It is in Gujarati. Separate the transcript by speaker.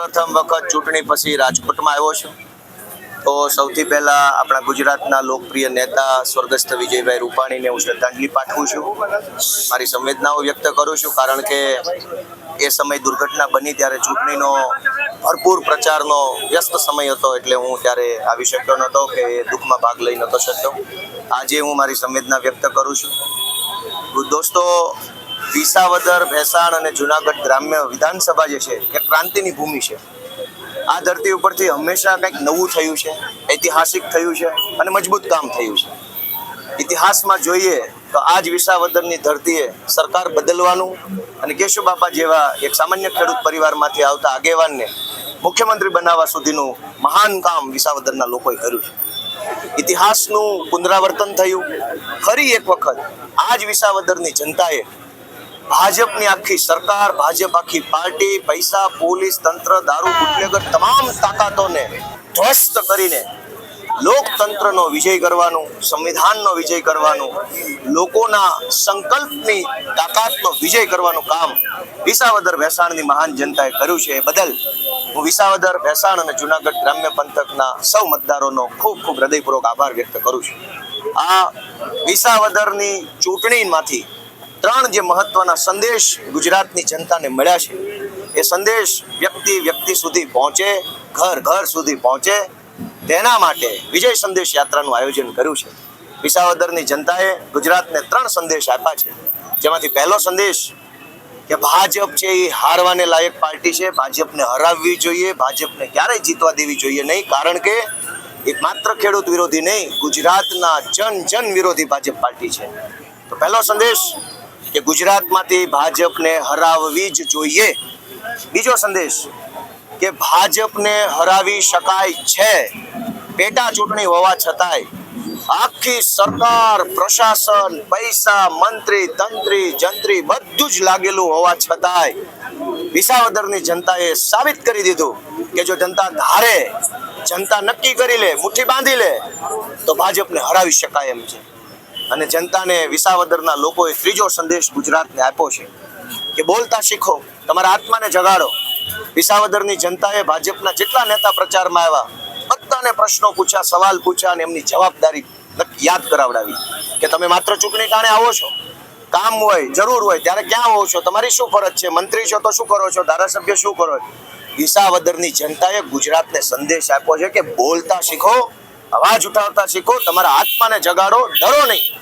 Speaker 1: પ્રથમ વખત ચૂંટણી પછી રાજકોટમાં આવ્યો છું. તો સૌથી પહેલા આપણા ગુજરાતના લોકપ્રિય નેતા સ્વર્ગસ્થ વિજયભાઈ રૂપાણીને હું શ્રદ્ધાંજલિ પાઠવું છું. મારી સંવેદનાઓ વ્યક્ત કરું છું કારણ કે એ સમય દુર્ઘટના બની ત્યારે ચૂંટણીનો ભરપૂર પ્રચારનો વ્યસ્ત સમય હતો એટલે હું ત્યારે આવી શક્યો નહોતો કે દુઃખમાં ભાગ લઈ નહોતો શક્યો. આજે હું મારી સંવેદના વ્યક્ત કરું છું. દોસ્તો વિસાવદર, ભેસાણ અને જુનાગઢ ગ્રામ્ય વિધાનસભા જે છે, એ ક્રાંતિની ભૂમિ છે. આ ધરતી ઉપરથી હંમેશા કંઈક નવું થયું છે, ઐતિહાસિક થયું છે અને મજબૂત કામ થયું છે. ઇતિહાસમાં જોઈએ તો આ જ વિસાવદરની ધરતીએ સરકાર બદલવાનું અને કેશુબાપા જેવા એક સામાન્ય ખેડૂત પરિવારમાંથી આવતા આગેવાનને મુખ્યમંત્રી બનાવવા સુધીનું મહાન કામ વિસાવદરના લોકોએ કર્યું છે. ઇતિહાસનું પુનરાવર્તન થયું. ફરી એક વખત આ જ વિસાવદરની જનતાએ ભાજપની આખી સરકાર, ભાજપ આખી પાર્ટી, પૈસા, પોલીસ, તંત્ર, દારૂ, બુટલેગર તમામ તાકાતોને ધ્વસ્ત કરીને લોકતંત્રનો વિજય કરવાનું, સંવિધાનનો વિજય કરવાનું, લોકોના સંકલ્પની તાકાતનો વિજય કરવાનું કામ વિસાવદર ભેસાણની મહાન જનતાએ કર્યું છે. એ બદલ હું વિસાવદર ભેસાણ અને જુનાગઢ ગ્રામ્ય પંથકના સૌ મતદારોનો ખૂબ ખૂબ હૃદયપૂર્વક આભાર વ્યક્ત કરું છું. આ વિસાવદરની ચૂંટણીમાંથી ત્રણ જે મહત્વના સંદેશ ગુજરાતની જનતાને મળ્યા છે, એ સંદેશ વ્યક્તિ વ્યક્તિ સુધી પહોંચે, ઘર ઘર સુધી પહોંચે. તેના માટે વિજય સંદેશ યાત્રાનું આયોજન કર્યું છે. વિસાવદરની જનતાએ ગુજરાતને ત્રણ સંદેશ આપ્યા છે. જેમાંથી પહેલો સંદેશ કે ભાજપ છે એ હારવાને લાયક પાર્ટી છે. ભાજપને હરાવવી જોઈએ, ભાજપને ક્યારેય જીતવા દેવી જોઈએ નહીં, કારણ કે એક માત્ર ખેડૂત વિરોધી નહીં, ગુજરાતના જન જન વિરોધી ભાજપ પાર્ટી છે. તો પહેલો સંદેશ કે ગુજરાતમાંથી ભાજપને હરાવવી જ જોઈએ. બીજો સંદેશ કે ભાજપને હરાવી શકાય છે. પેટા ચૂંટણી હોવા છતાંય આખી સરકાર, પ્રશાસન, પૈસા, મંત્રી, તંત્રી, જંત્રી બધું જ લાગેલું હોવા છતાંય વિસાવદરની જનતાએ સાબિત કરી દીધું કે જો જનતા ધારે, જનતા નક્કી કરી લે, મુઠ્ઠી બાંધી લે, તો ભાજપને હરાવી શકાય એમ છે. અને જનતાને વિસાવદરના લોકોએ ત્રીજો સંદેશ ગુજરાતને આપ્યો છે કે બોલતા શીખો, તમારા આત્માને જગાડો. વિસાવદરની જનતાએ ભાજપના જેટલા નેતા પ્રચારમાં આવ્યા, બધાને પ્રશ્નો પૂછ્યા, સવાલ પૂછ્યા અને એમની જવાબદારી યાદ કરાવડાવી કે તમે માત્ર ચૂંટણી ટાણે આવો છો? કામ હોય, જરૂર હોય, ત્યારે ક્યાં હોવ છો? તમારી શું ફરજ છે? મંત્રી છો તો શું કરો છો? ધારાસભ્ય શું કરો છો? વિસાવદરની જનતાએ ગુજરાતને સંદેશ આપ્યો છે કે બોલતા શીખો, અવાજ ઉઠાવતા શીખો, તમારા આત્માને જગાડો, ડરો નહીં.